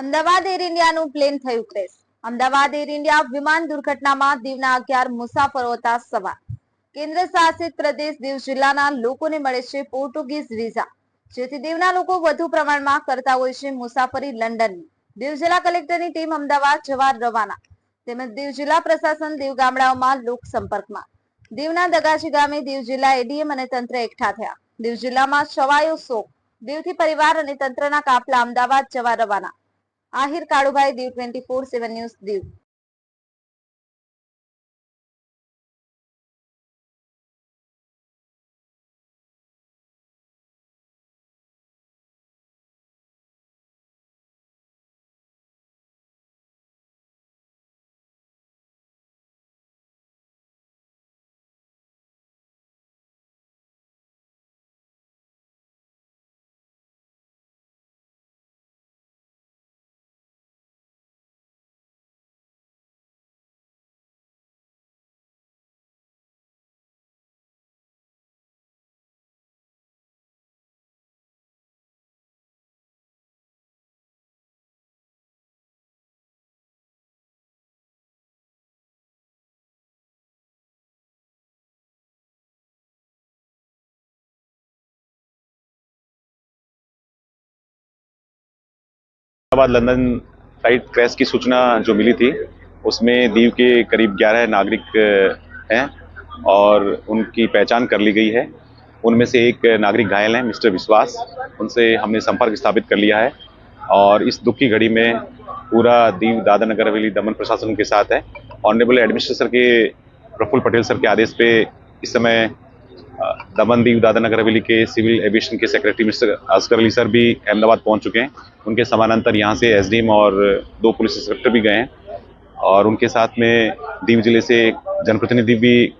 Ahmedabad air ઇન્ડિયાનું plane થયું crash Ahmedabad air India વિમાન દુર્ઘટનામાં દીવના અગિયાર મુસાફરો હતા સવાર. કેન્દ્ર શાસિત પ્રદેશ દીવ જિલ્લાના લોકોને મળે છે પોર્ટુગીઝ વિઝા. જેથી દીવના લોકો વધુ પ્રમાણમાં કરતા હોય છે મુસાફરી લંડનની. દીવ જિલ્લા કલેક્ટરની ટીમ અમદાવાદ જવા રવાના. તેમજ દીવ જિલ્લા પ્રશાસન દીવ ગામડાઓમાં લોક સંપર્કમાં. દીવના દગાજી ગામે દીવ જિલ્લા એડીએમ અને તંત્ર એકઠા થયા. દીવ જિલ્લામાં છવાયો શોક. દીવથી પરિવાર અને તંત્રના કાફલા અમદાવાદ જવા રવાના. Ahir Kalubhai Diu twenty four seven news Diu. बाद लंदन फ़्लाइट क्रैश की सूचना जो मिली थी, उसमें दीव के करीब 11 नागरिक हैं और उनकी पहचान कर ली गई है। उनमें से एक नागरिक घायल हैं, मिस्टर विश्वास। उनसे हमने संपर्क स्थापित कर लिया है और इस दुख की घड़ी में पूरा दीव दादा नगर हवेली दमन प्रशासन के साथ है। ऑनरेबल एडमिनिस्ट्रेटर के प्रफुल्ल पटेल सर के आदेश पे इस समय दमनदीप दादानगर हवेली के सिविल एविएशन के secretary mister Asgar Ali sir भी अहमदाबाद पहुँच चुके हैं। उनके समानांतर यहाँ से एसडीएम और दो पुलिस इंस्पेक्टर भी गए हैं। और उनके साथ में दीव ज़िले से जनप्रतिनिधि भी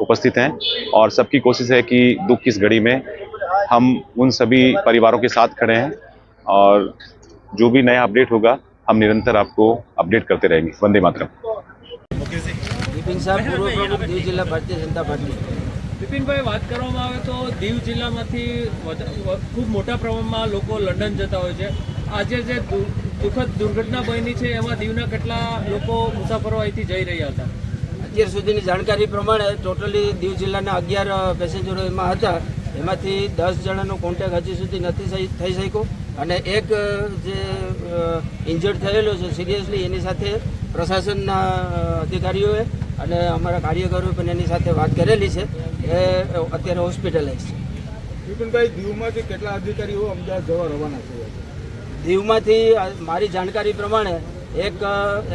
उपस्थित हैं। और सबकी कोशिश है कि दुख की इस घड़ी में हम उन सभी परिवारों के साथ खड़े हैं और जो भी नया अपडेट होगा, हम निरंतर आपको अपडेट करते रहेंगे। वंदे मातरम। जिला भारतीय जनता पार्टी। બિપિનભાઈ વાત કરવામાં આવે તો દીવ જિલ્લામાંથી ખૂબ મોટા પ્રમાણમાં લોકો લંડન જતા હોય છે. આજે જે દુઃખદ દુર્ઘટના બની છે, એમાં દીવના કેટલા લોકો મુસાફરો અહીંથી જઈ રહ્યા હતા? અત્યાર સુધીની જાણકારી પ્રમાણે ટોટલી દીવ જિલ્લાના અગિયાર પેસેન્જરો એમાં હતા. એમાંથી દસ જણાનો કોન્ટેક હજી સુધી નથી થઈ શક્યો. અને એક જે ઇન્જર્ડ થયેલો છે સિરિયસલી એની સાથે પ્રશાસનના અધિકારીઓએ અને અમારા કાર્યકરો પણ એની સાથે વાત કરેલી છે. એ અત્યારે હોસ્પિટલાઇઝ છે. વિપિનભાઈ દીવમાંથી કેટલા અધિકારીઓ અમદાવાદ જવા રવાના થયા છે? દીવમાંથી મારી જાણકારી પ્રમાણે એક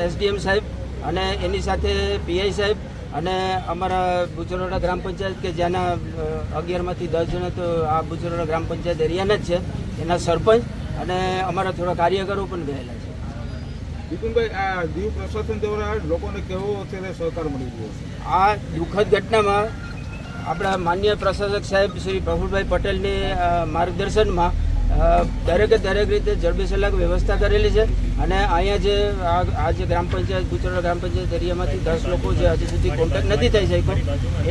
એસડીએમ સાહેબ અને એની સાથે પીઆઈ સાહેબ અને અમારા બુચરોડા ગ્રામ પંચાયત કે જેના અગિયારમાંથી દસ જણા તો આ બુચરોડા ગ્રામ પંચાયત એરિયાના જ છે એના સરપંચ અને અમારા થોડા કાર્યકરો પણ ગયેલા છે આ દીવ પ્રશાસન દ્વારા લોકોને કેવો અત્યારે સહકાર મળી રહ્યો આ દુઃખદ ઘટનામાં આપણા માન્ય પ્રશાસક સાહેબ શ્રી પ્રફુલભાઈ પટેલની માર્ગદર્શનમાં દરેકે દરેક રીતે જડબેસલાક વ્યવસ્થા કરેલી છે અને અહીંયા જે આ જે ગ્રામ પંચાયત ગુચરોડા ગ્રામ પંચાયત એરિયામાંથી દસ લોકો જે હજી સુધી કોન્ટેક્ટ નથી થઈ શક્યો,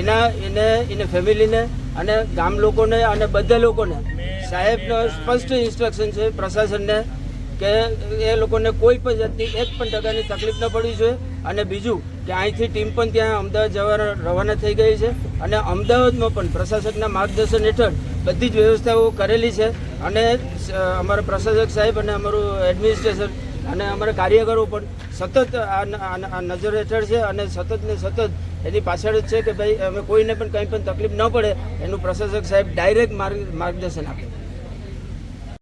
એના, એને એને ફેમિલીને અને ગામ લોકોને અને બધા લોકોને સાહેબનો સ્પષ્ટ ઇન્સ્ટ્રક્શન છે, પ્રશાસનને કે એ લોકોને કોઈ પણ જાતની એક પણ ટકાની તકલીફ ન પડવી જોઈએ. અને બીજું કે અહીંથી ટીમ પણ ત્યાં અમદાવાદ જવા રવાના થઈ ગઈ છે. અને અમદાવાદમાં પણ પ્રશાસકના માર્ગદર્શન હેઠળ બધી જ વ્યવસ્થાઓ કરેલી છે. અને અમારા પ્રશાસક સાહેબ અને અમારું એડમિનિસ્ટ્રેશન અને અમારા કાર્યકરો પણ સતત આ નજર હેઠળ છે અને સતત ને સતત એની પાછળ જ છે કે ભાઈ, અમે કોઈને પણ કંઈ પણ તકલીફ ન પડે એનું પ્રશાસક સાહેબ ડાયરેક્ટ માર્ગ, માર્ગદર્શન આપે.